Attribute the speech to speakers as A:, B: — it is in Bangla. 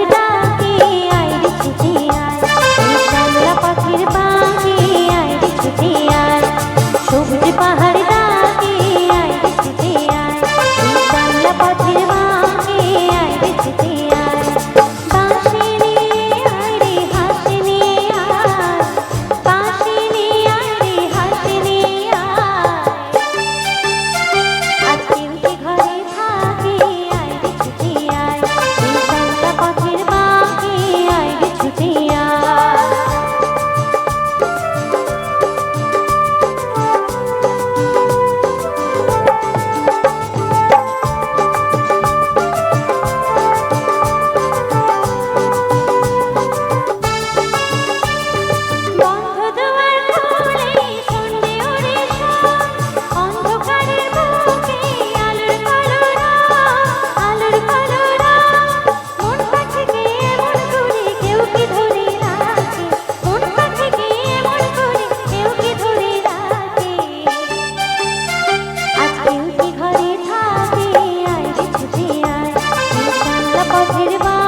A: ঢাল পাখির বা